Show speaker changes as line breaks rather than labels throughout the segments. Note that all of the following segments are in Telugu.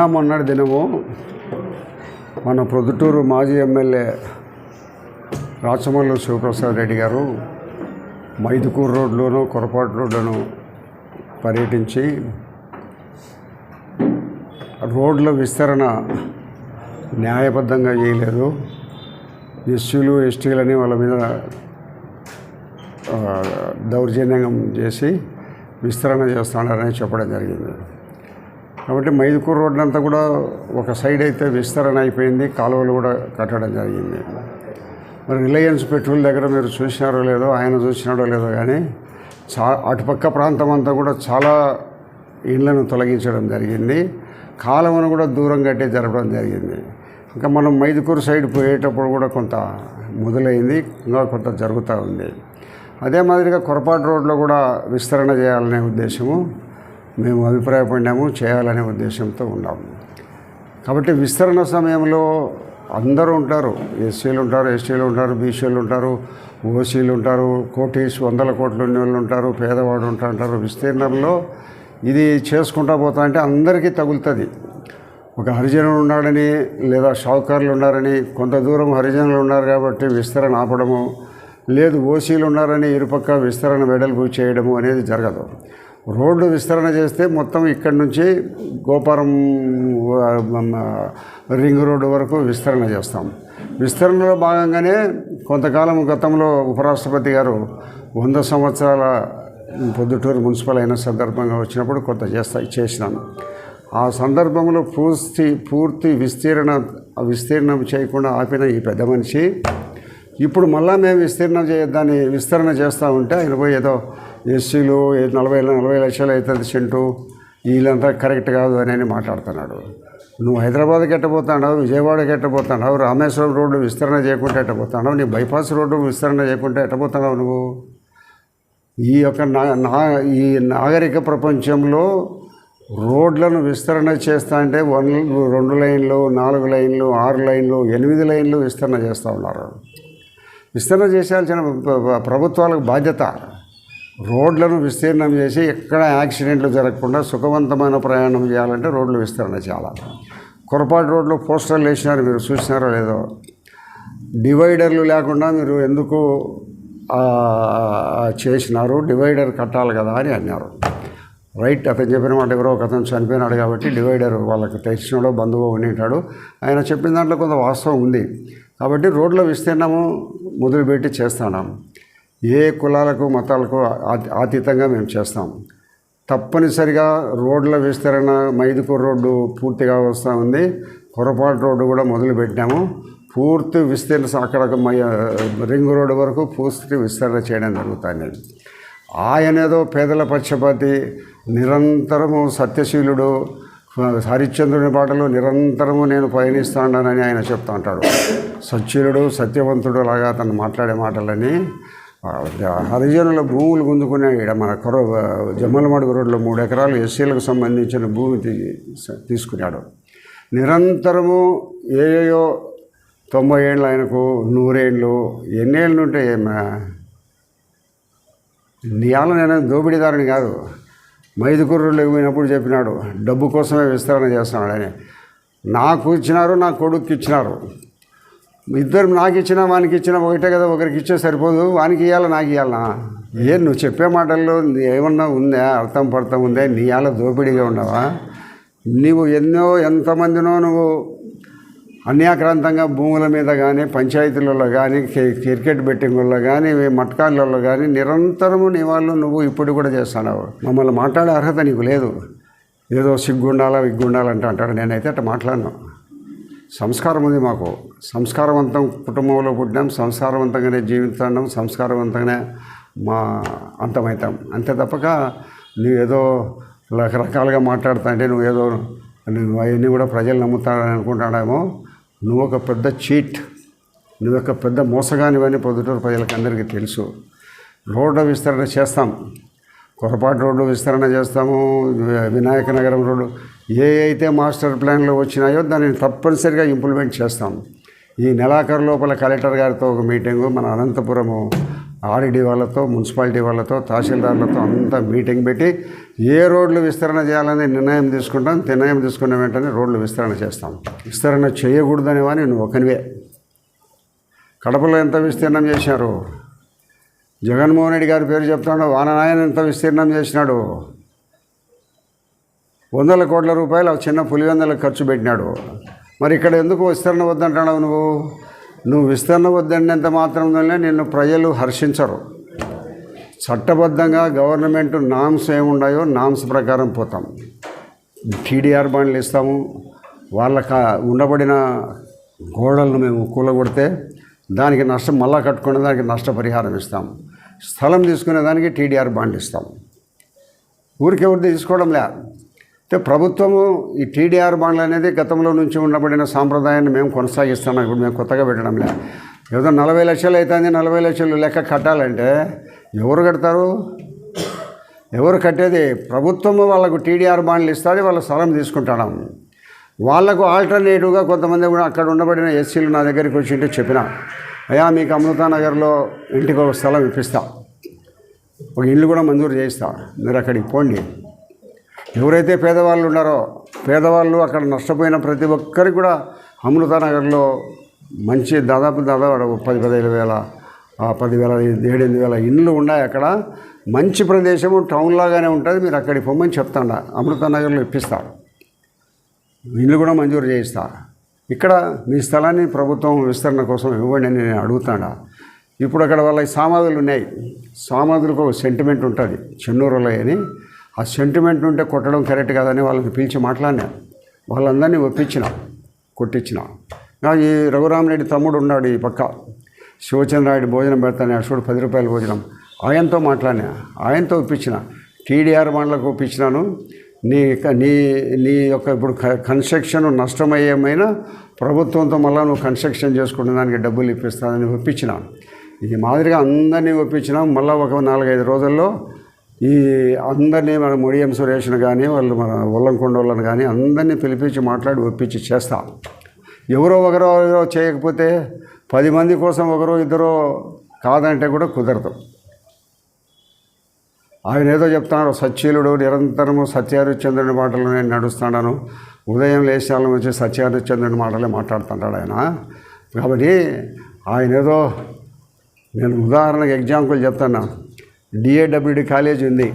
నిన్న మొన్నటి దినము మన ప్రొద్దుటూరు మాజీ ఎమ్మెల్యే రాచమల్లు శివప్రసాద్ రెడ్డి గారు మైదుకూరు రోడ్లోను కొరపాటు రోడ్లను పర్యటించి రోడ్ల విస్తరణ న్యాయబద్ధంగా చేయలేదు. ఎస్సీలు ఎస్టీలని వాళ్ళ మీద దౌర్జన్యం చేసి విస్తరణ చేస్తున్నారని చెప్పడం జరిగింది. కాబట్టి మైదుకూరు రోడ్డు అంతా కూడా ఒక సైడ్ అయితే విస్తరణ అయిపోయింది. కాలువలు కూడా కట్టడం జరిగింది. మరి రిలయన్స్ పెట్రోల్ దగ్గర మీరు చూసినారో లేదో ఆయన చూసినాడో లేదో కానీ చా అటుపక్క ప్రాంతం అంతా కూడా చాలా ఇండ్లను తొలగించడం జరిగింది. కాలువను కూడా దూరం కట్టి జరపడం జరిగింది. ఇంకా మనం మైదుకూరు సైడ్ పోయేటప్పుడు కూడా కొంత మొదలైంది. ఇంకా కొంత జరుగుతూ ఉంది. అదే మాదిరిగా కొరపాటు రోడ్లో కూడా విస్తరణ చేయాలనే ఉద్దేశము. మేము అభిప్రాయపడినాము చేయాలనే ఉద్దేశంతో ఉన్నాము కాబట్టి విస్తరణ సమయంలో అందరూ ఉంటారు. ఎస్సీలు ఉంటారు ఎస్టీలు ఉంటారు బీసీలు ఉంటారు ఓసీలు ఉంటారు కోటీస్ వందల కోట్లు వాళ్ళు ఉంటారు పేదవాడు ఉంటా ఉంటారు విస్తీర్ణంలో ఇది చేసుకుంటా పోతా అంటే అందరికీ తగులుతుంది. ఒక హరిజనుడు ఉన్నాడని లేదా షావుకారులు ఉన్నారని కొంత దూరం హరిజనులు ఉన్నారు కాబట్టి విస్తరణ ఆపడము లేదు. ఓసీలు ఉన్నారని ఇరుపక్క విస్తరణ వెడల్పు చేయడము అనేది జరగదు. రోడ్డు విస్తరణ చేస్తే మొత్తం ఇక్కడి నుంచి గోపురం రింగ్ రోడ్డు వరకు విస్తరణ చేస్తాం. విస్తరణలో భాగంగానే కొంతకాలం గతంలో ఉపరాష్ట్రపతి గారు వంద సంవత్సరాల పొద్దుటూరు మున్సిపల్ అయిన సందర్భంగా వచ్చినప్పుడు కొంత చేస్తా చేసినాను. ఆ సందర్భంలో పూర్తి పూర్తి విస్తీర్ణ విస్తీర్ణం చేయకుండా ఆపిన ఈ పెద్ద మనిషి ఇప్పుడు మళ్ళా మేము విస్తీర్ణం చేయొద్దని విస్తరణ చేస్తూ ఉంటే ఆయన పోయి ఏదో ఎస్సీలు ఏ- నలభై నలభై లక్షలు అవుతుంది సెంటు. వీళ్ళంతా కరెక్ట్ కాదు అని అని మాట్లాడుతున్నాడు. నువ్వు హైదరాబాద్కి ఎట్టబోతున్నావు విజయవాడకి ఎట్టబోతున్నావు రామేశ్వరం రోడ్డు విస్తరణ చేయకుంటే ఎట్టబోతున్నావు నీ బైపాస్ రోడ్డు విస్తరణ చేయకుంటే ఎట్టబోతున్నావు నువ్వు? ఈ యొక్క నా నా ఈ నాగరిక ప్రపంచంలో రోడ్లను విస్తరణ చేస్తా అంటే వన్ రెండు లైన్లు నాలుగు లైన్లు ఆరు లైన్లు ఎనిమిది లైన్లు విస్తరణ చేస్తూ ఉన్నారు. విస్తరణ చేసేయాల్సిన ప్రభుత్వాలకు బాధ్యత. రోడ్లను విస్తీర్ణం చేసి ఎక్కడ యాక్సిడెంట్లు జరగకుండా సుఖవంతమైన ప్రయాణం చేయాలంటే రోడ్లు విస్తరణ చేయాలి కొరపాటు రోడ్లు పోస్టర్లు వేసినారు మీరు చూసినారో లేదో. డివైడర్లు లేకుండా మీరు ఎందుకు చేసినారు? డివైడర్ కట్టాలి కదా అని అన్నారు. రైట్ అతను చెప్పిన మాట ఎవరో ఒక అతను చనిపోయినాడు కాబట్టి డివైడర్ వాళ్ళకి తెచ్చినాడో బంధువు ఉండేటాడు. ఆయన చెప్పిన దాంట్లో కొంత వాస్తవం ఉంది. కాబట్టి రోడ్ల విస్తీర్ణము మొదలుపెట్టి చేస్తున్నాము ఏ కులాలకు మతాలకు అతీ- అతీతంగా మేము చేస్తాం. తప్పనిసరిగా రోడ్ల విస్తరణ మైదుకూరు రోడ్డు పూర్తిగా వస్తూ ఉంది. పొరపాటు రోడ్డు కూడా మొదలుపెట్టాము పూర్తి విస్తీర్ణ అక్కడ రింగ్ రోడ్డు వరకు పూర్తి విస్తరణ చేయడం జరుగుతుంది. ఆయనేదో పేదల పక్షపాతి నిరంతరము సత్యశీలుడు హరిశ్చంద్రుని పాటలు నిరంతరము నేను పయనిస్తానని ఆయన చెప్తా ఉంటాడు. సత్యులుడు సత్యవంతుడు లాగా అతను మాట్లాడే మాటలని హరిజనుల భూములు గుంజుకునే ఈడ మన కొర జమ్మలమడుగు రోడ్లో మూడు ఎకరాలు ఎస్సీలకు సంబంధించిన భూమి తీసుకున్నాడు. నిరంతరము ఏయో తొంభై ఏళ్ళు ఆయనకు నూరేళ్ళు ఎన్నేళ్ళు ఉంటే నియాల నేను దోపిడీదారుని కాదు. మైదుకూరులోకి పోయినప్పుడు చెప్పినాడు డబ్బు కోసమే విస్తరణ చేస్తున్నాడు అని. నాకు ఇచ్చినారు నా కొడుకు ఇచ్చినారు. ఇద్దరు నాకు ఇచ్చినా వానికి ఇచ్చినా ఒకటే కదా ఒకరికి ఇచ్చే సరిపోదు. వానికి ఇవ్వాలి నాకు ఇవ్వాలనా ఏ నువ్వు చెప్పే మాటల్లో ఏమన్నా ఉందా? అర్థం పడతాం ఉందా? నీ ఇవాళ దోపిడీగా ఉన్నావా? నీవు ఎన్నో ఎంతమందినో నువ్వు అన్యాక్రాంతంగా భూముల మీద కానీ పంచాయతీలలో కానీ క్రికెట్ బెట్టింగుల్లో కానీ మట్కాళ్ళల్లో కానీ నిరంతరము నీ వాళ్ళు నువ్వు ఇప్పుడు కూడా చేస్తున్నావు. మమ్మల్ని మాట్లాడే అర్హత నీకు లేదు. ఏదో సిగ్గుండాలా విగ్గుండాలంటే అంటాడు. నేనైతే అట్లా మాట్లాడను. సంస్కారం ఉంది మాకు. సంస్కారవంతం కుటుంబంలో పుట్టినాం సంస్కారవంతంగానే జీవిస్తున్నాం సంస్కారవంతంగానే మా అంతమవుతాం అంతే తప్పక నువ్వు ఏదో రకరకాలుగా మాట్లాడుతా అంటే నువ్వు ఏదో నువ్వు అవన్నీ కూడా ప్రజలు నమ్ముతారని అనుకుంటాడేమో. నువ్వు ఒక పెద్ద చీట్ నువ్వు ఒక పెద్ద మోసగానివని పొద్దుటూరు ప్రజలకు అందరికీ తెలుసు. రోడ్డు విస్తరణ చేస్తాం. కొరపాటు రోడ్డు విస్తరణ చేస్తాము వినాయక నగరం రోడ్డు ఏ అయితే మాస్టర్ ప్లాన్లో వచ్చినాయో దానిని తప్పనిసరిగా ఇంప్లిమెంట్ చేస్తాం. ఈ నెలాఖరు లోపల కలెక్టర్ గారితో ఒక మీటింగు మన అనంతపురము ఆర్డీ వాళ్ళతో మున్సిపాలిటీ వాళ్ళతో తహసీల్దార్లతో అంతా మీటింగ్ పెట్టి ఏ రోడ్లు విస్తరణ చేయాలని నిర్ణయం తీసుకుంటాం. నిర్ణయం తీసుకున్న వెంటనే రోడ్లు విస్తరణ చేస్తాం. విస్తరణ చేయకూడదని వాని నువ్వు ఒకనివే. కడపలో ఎంత విస్తీర్ణం చేశారు? జగన్మోహన్ రెడ్డి గారి పేరు చెప్తాడు వాననాయన ఎంత విస్తీర్ణం చేసినాడు? వందల కోట్ల రూపాయలు చిన్న పులివెందలకు ఖర్చు పెట్టినాడు. మరి ఇక్కడ ఎందుకు విస్తరణ వద్దంటున్నావు నువ్వు? నువ్వు విస్తరణ వద్దన్నంత మాత్రంలోనే నిన్ను ప్రజలు హర్షించరు. చట్టబద్ధంగా గవర్నమెంట్ నామ్స్ ఏమున్నాయో నామ్స్ ప్రకారం పోతాం. టీడీఆర్ బాండ్లు ఇస్తాము. వాళ్ళ ఉండబడిన గోడలను మేము కూలగొడితే దానికి నష్టం మళ్ళా కట్టుకునే దానికి నష్టపరిహారం ఇస్తాం. స్థలం తీసుకునే దానికి టీడీఆర్ బాండ్ ఇస్తాం. ఊరికెవరిది తీసుకోవడం లే అయితే ప్రభుత్వము ఈ టీడీఆర్ బాండ్లు అనేది గతంలో నుంచి ఉండబడిన సాంప్రదాయాన్ని మేము కొనసాగిస్తున్నాం. ఇప్పుడు మేము కొత్తగా పెట్టడంలే ఏదో నలభై లక్షలు అవుతుంది నలభై లక్షలు లెక్క కట్టాలంటే ఎవరు కడతారు? ఎవరు కట్టేది? ప్రభుత్వము వాళ్ళకు టీడీఆర్ బాండ్లు ఇస్తుంది వాళ్ళ స్థలం తీసుకుంటాం. వాళ్ళకు ఆల్టర్నేటివ్గా కొంతమంది కూడా అక్కడ ఉండబడిన ఎస్సీలు నా దగ్గరికి వచ్చి ఉంటే చెప్పిన అయ్యా మీకు అమృతానగర్లో ఇంటికి ఒక స్థలం ఇప్పిస్తా. ఒక ఇల్లు కూడా మంజూరు చేయిస్తా. మీరు అక్కడికి పోండి. ఎవరైతే పేదవాళ్ళు ఉన్నారో పేదవాళ్ళు అక్కడ నష్టపోయిన ప్రతి ఒక్కరికి కూడా అమృతానగర్లో మంచి దాదాపు దాదాపు పది పదిహేను వేల పదివేల ఏడెనిమిది వేల ఇండ్లు ఉన్నాయి అక్కడ. మంచి ప్రదేశము టౌన్ లాగానే ఉంటుంది. మీరు అక్కడికి పొమ్మని చెప్తాండ అమృతానగర్లో ఇప్పిస్తారు. ఇల్లు కూడా మంజూరు చేయిస్తా ఇక్కడ మీ స్థలాన్ని ప్రభుత్వం విస్తరణ కోసం ఇవ్వండి అని నేను అడుగుతాడా ఇప్పుడు అక్కడ వాళ్ళ సామాధులు ఉన్నాయి. సామాధులకు ఒక సెంటిమెంట్ ఉంటుంది. చెన్నూరులో అని. ఆ సెంటిమెంట్ ఉంటే కొట్టడం కరెక్ట్ కాదని వాళ్ళని పిలిచి మాట్లాడినా. వాళ్ళందరినీ ఒప్పించిన కొట్టించిన. నా ఈ రఘురామరెడ్డి తమ్ముడు ఉన్నాడు ఈ పక్క. శివచంద్రాయుడు భోజనం పెడతాను అసలు పది రూపాయల భోజనం. ఆయనతో మాట్లాడినా ఆయనతో ఒప్పించిన. టీడీఆర్ మండలకు ఒప్పించినాను. నీ నీ నీ యొక్క ఇప్పుడు క- కన్స్ట్రక్షన్ నష్టమయ్యేమైనా ప్రభుత్వంతో మళ్ళీ నువ్వు కన్స్ట్రక్షన్ చేసుకునే దానికి డబ్బులు ఇప్పిస్తానని ఒప్పించినాను ఈ మాదిరిగా అందరినీ ఒప్పించినాం. మళ్ళీ ఒక నాలుగైదు రోజుల్లో ఈ అందరినీ మన ముడియం సురేష్ను కానీ వాళ్ళు మన ఉల్లంకొండ వాళ్ళని కానీ అందరినీ పిలిపించి మాట్లాడి ఒప్పించి చేస్తాం. ఎవరో ఒకరో ఎవరో చేయకపోతే పది మంది కోసం ఒకరో ఇద్దరో కాదంటే కూడా కుదరదు. ఆయన ఏదో చెప్తున్నాడు సచ్చీలుడు నిరంతరము సత్యారుచంద్రుని మాటలు నేను నడుస్తున్నాను. ఉదయం లేచాలను వచ్చి సత్యారుచంద్రుని మాటలే మాట్లాడుతుంటాడు ఆయన. కాబట్టి ఆయన ఏదో నేను ఉదాహరణకు ఎగ్జాంపుల్ చెప్తాను డిఏడబ్ల్యూడి కాలేజ్ ఉంది.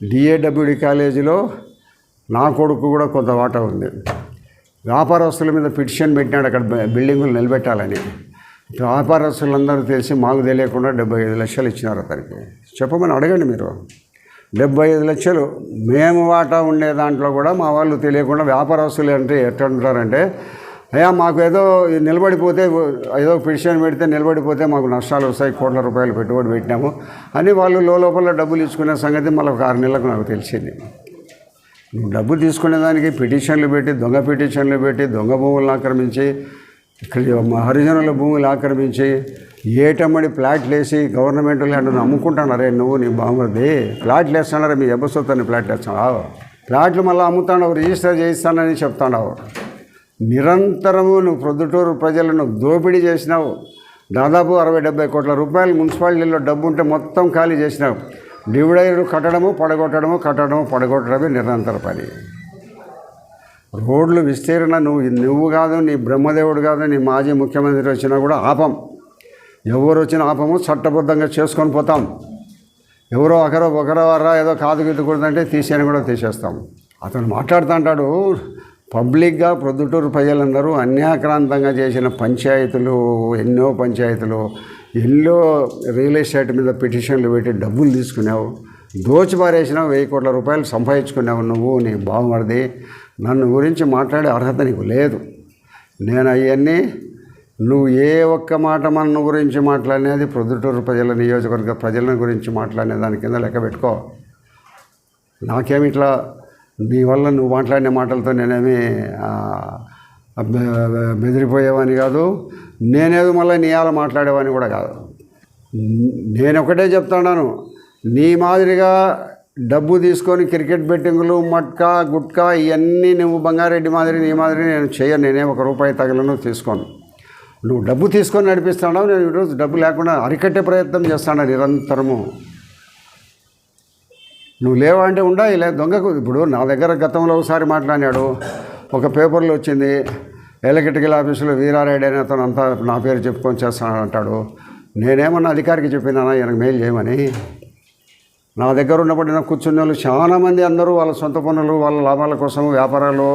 డిఏడబ్ల్యూడి కాలేజీలో నా కొడుకు కూడా కొంత వాటా ఉంది. వ్యాపారస్తుల మీద పిటిషన్ పెట్టినాడు అక్కడ బిల్డింగులు నిలబెట్టాలని. వ్యాపారస్తులందరూ తెలిసి మాకు తెలియకుండా డెబ్బై ఐదు లక్షలు ఇచ్చినారు అతనికి. చెప్పమని అడగండి మీరు. డెబ్బై ఐదు లక్షలు మేము వాటా ఉండే దాంట్లో కూడా మా వాళ్ళు తెలియకుండా వ్యాపారస్తులు అంటే ఎట్లా ఉంటారంటే అయ్యా మాకు ఏదో నిలబడిపోతే ఏదో పిటిషన్ పెడితే నిలబడిపోతే మాకు నష్టాలు వస్తాయి కోట్ల రూపాయలు పెట్టుబడి పెట్టినాము. అని వాళ్ళు లోపల డబ్బులు ఇచ్చుకునే సంగతి మళ్ళీ ఒక ఆరు నెలలకు నాకు తెలిసింది. నువ్వు డబ్బు తీసుకునేదానికి పిటిషన్లు పెట్టి దొంగ పిటిషన్లు పెట్టి దొంగ భూములను ఆక్రమించి ఇక్కడ మా హరిజనుల భూములు ఆక్రమించి ఏటమ్మడి ప్లాట్లు వేసి గవర్నమెంట్ ల్యాండ్ అమ్ముకుంటున్నారే నువ్వు నీ బాగుంది ప్లాట్లు వేస్తానరే మీ ఎబ్బసొత్తని ప్లాట్లు వేస్తున్నావు. ప్లాట్లు మళ్ళీ అమ్ముతాడు రిజిస్టర్ చేయిస్తానని చెప్తాడు నిరంతరము నువ్వు ప్రొద్దుటూరు ప్రజలను దోపిడీ చేసినావు. దాదాపు అరవై డెబ్బై కోట్ల రూపాయలు మున్సిపాలిటీలో డబ్బు ఉంటే మొత్తం ఖాళీ చేసినావు. డివిడైలు కట్టడము పడగొట్టడము కట్టడము పడగొట్టడమే నిరంతర పని. రోడ్లు విస్తీర్ణ నువ్వు నువ్వు కాదు నీ బ్రహ్మదేవుడు కాదు నీ మాజీ ముఖ్యమంత్రి వచ్చినా కూడా ఆపం. ఎవరు వచ్చినా ఆపము చట్టబద్ధంగా చేసుకొని పోతాం. ఎవరో ఒకరో ఒకరో వరా ఏదో కాదు గిద్దుకూడదంటే తీసేయని కూడా తీసేస్తాం. అతను మాట్లాడుతూ అంటాడు పబ్లిక్గా ప్రొద్దుటూరు ప్రజలందరూ అన్యాక్రాంతంగా చేసిన పంచాయతీలు ఎన్నో పంచాయతీలు ఎన్నో రియల్ ఎస్టేట్ మీద పిటిషన్లు పెట్టి డబ్బులు తీసుకున్నావు దోచిపారేసినావు వెయ్యి కోట్ల రూపాయలు సంపాదించుకున్నావు నువ్వు నీ బావమరిది. నన్ను గురించి మాట్లాడే అర్హత నీకు లేదు. నేను అవన్నీ నువ్వు ఏ ఒక్క మాట మన గురించి మాట్లాడినది ప్రొద్దుటూరు ప్రజల నియోజకవర్గ ప్రజల గురించి మాట్లాడిన దాని కింద లెక్క పెట్టుకో. నాకేమి ఇట్లా నీ వల్ల నువ్వు మాట్లాడిన మాటలతో నేనేమి బెదిరిపోయేవాని కాదు. నేనేదో మళ్ళీ నీ అలా మాట్లాడేవాని కూడా కాదు. నేను ఒకటే చెప్తున్నాను. నీ మాదిరిగా డబ్బు తీసుకొని క్రికెట్ బెట్టింగులు మట్కా గుట్కా ఇవన్నీ నువ్వు బంగారెడ్డి మాదిరి నీ మాదిరి నేను చేయను. నేనే ఒక రూపాయి తగలను తీసుకోను. నువ్వు డబ్బు తీసుకొని నడిపిస్తున్నావు. నేను ఈరోజు డబ్బు లేకుండా అరికట్టే ప్రయత్నం చేస్తాను నిరంతరము. నువ్వు లేవా అంటే ఉండా ఇలా దొంగకు ఇప్పుడు నా దగ్గర గతంలో ఒకసారి మాట్లాడాడు ఒక పేపర్లో వచ్చింది ఎలక్ట్రికల్ ఆఫీసులో వీరారెడ్డి అనే అతను అంతా నా పేరు చెప్పుకొని చేస్తాను అంటాడు. నేనేమన్నా అధికారికి చెప్పినానా ఈయనకు మెయిల్ చేయమని? నా దగ్గర ఉన్నప్పుడు నాకు కూర్చున్న వాళ్ళు చాలామంది అందరూ వాళ్ళ సొంత పనులు వాళ్ళ లాభాల కోసం వ్యాపారాలు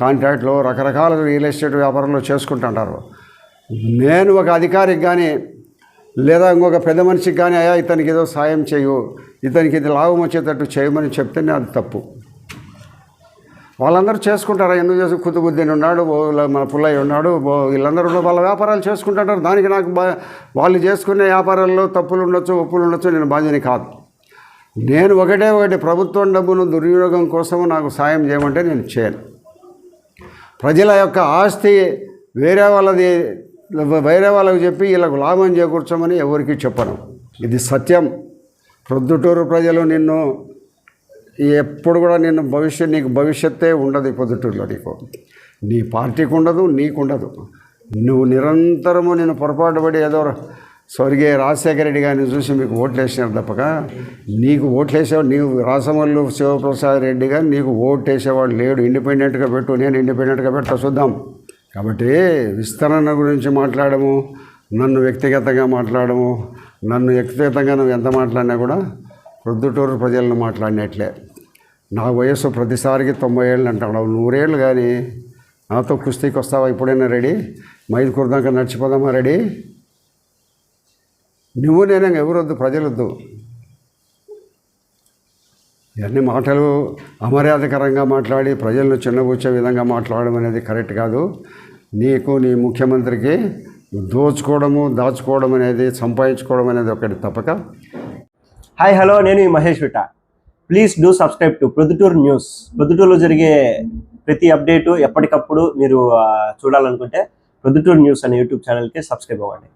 కాంట్రాక్ట్లు రకరకాల రియల్ ఎస్టేట్ వ్యాపారాలు చేసుకుంటుంటారు నేను ఒక అధికారికి కానీ లేదా ఇంకొక పెద్ద మనిషికి కానీ అయ్యా ఇతనికి ఏదో సాయం చేయు ఇతనికి ఇది లాభం వచ్చేటట్టు చేయమని చెప్తేనే అది తప్పు. వాళ్ళందరూ చేసుకుంటారా? ఎందుకు చేసి? కుతుబుద్దీన్ ఉన్నాడు మన పుల్లయ్య ఉన్నాడు వీళ్ళందరూ వాళ్ళ వ్యాపారాలు చేసుకుంటుంటారు. దానికి నాకు వాళ్ళు చేసుకునే వ్యాపారాల్లో తప్పులు ఉండొచ్చు ఒప్పులు ఉండొచ్చు నేను బాధ్యని కాదు. నేను ఒకటే ఒకటి ప్రభుత్వం డబ్బును దుర్వినియోగం కోసం నాకు సాయం చేయమంటే నేను చేయను. ప్రజల యొక్క ఆస్తి వేరే వాళ్ళది వేరే వాళ్ళకి చెప్పి వీళ్ళకు లాభం చేకూర్చమని ఎవరికి చెప్పను. ఇది సత్యం. ప్రొద్దుటూరు ప్రజలు నిన్ను ఎప్పుడు కూడా నిన్ను భవిష్యత్ నీకు భవిష్యత్తే ఉండదు పొద్దుటూరులో నీకు. నీ పార్టీకి ఉండదు నీకు ఉండదు. నువ్వు నిరంతరము నేను పొరపాటు పడి ఏదో స్వర్గీయ రాజశేఖర రెడ్డి గారిని చూసి మీకు ఓట్లు వేసినారు తప్పక. నీకు ఓట్లు వేసేవాడు నీవు రాసమల్లు శివప్రసాద్ రెడ్డి గారు నీకు ఓట్లు వేసేవాడు లేడు. ఇండిపెండెంట్గా పెట్టు నేను ఇండిపెండెంట్గా పెట్టా చూద్దాం. కాబట్టి విస్తరణ గురించి మాట్లాడము నన్ను వ్యక్తిగతంగా మాట్లాడము నన్ను వ్యక్తిగతంగా నువ్వు ఎంత మాట్లాడినా కూడా ప్రొద్దుటూరు ప్రజలను మాట్లాడినట్లే. నా వయస్సు ప్రతిసారికి తొంభై ఏళ్ళు అంటాడు నూరేళ్ళు కానీ నాతో కుస్తీకి వస్తావా? ఇప్పుడైనా రెడీ? మైదుకూరు దాకా నడిచిపోదామా? రెడీ? నువ్వు నేను ఎవరొద్దు? ప్రజలొద్దు. ఇవన్నీ మాటలు అమర్యాదకరంగా మాట్లాడి ప్రజలను చిన్నబుచ్చే విధంగా మాట్లాడడం అనేది కరెక్ట్ కాదు. నీకు నీ ముఖ్యమంత్రికి దోచుకోవడము దాచుకోవడం అనేది సంపాదించుకోవడం అనేది ఒకటి తప్పక.
హాయ్ హలో నేను ఈ Mahesh విట. Please do subscribe to Proddatur news ప్రొద్దుటూరులో జరిగే ప్రతి అప్డేటు ఎప్పటికప్పుడు మీరు చూడాలనుకుంటే ప్రొద్దుటూరు న్యూస్ అనే యూట్యూబ్ ఛానల్కి సబ్స్క్రైబ్ అవ్వండి.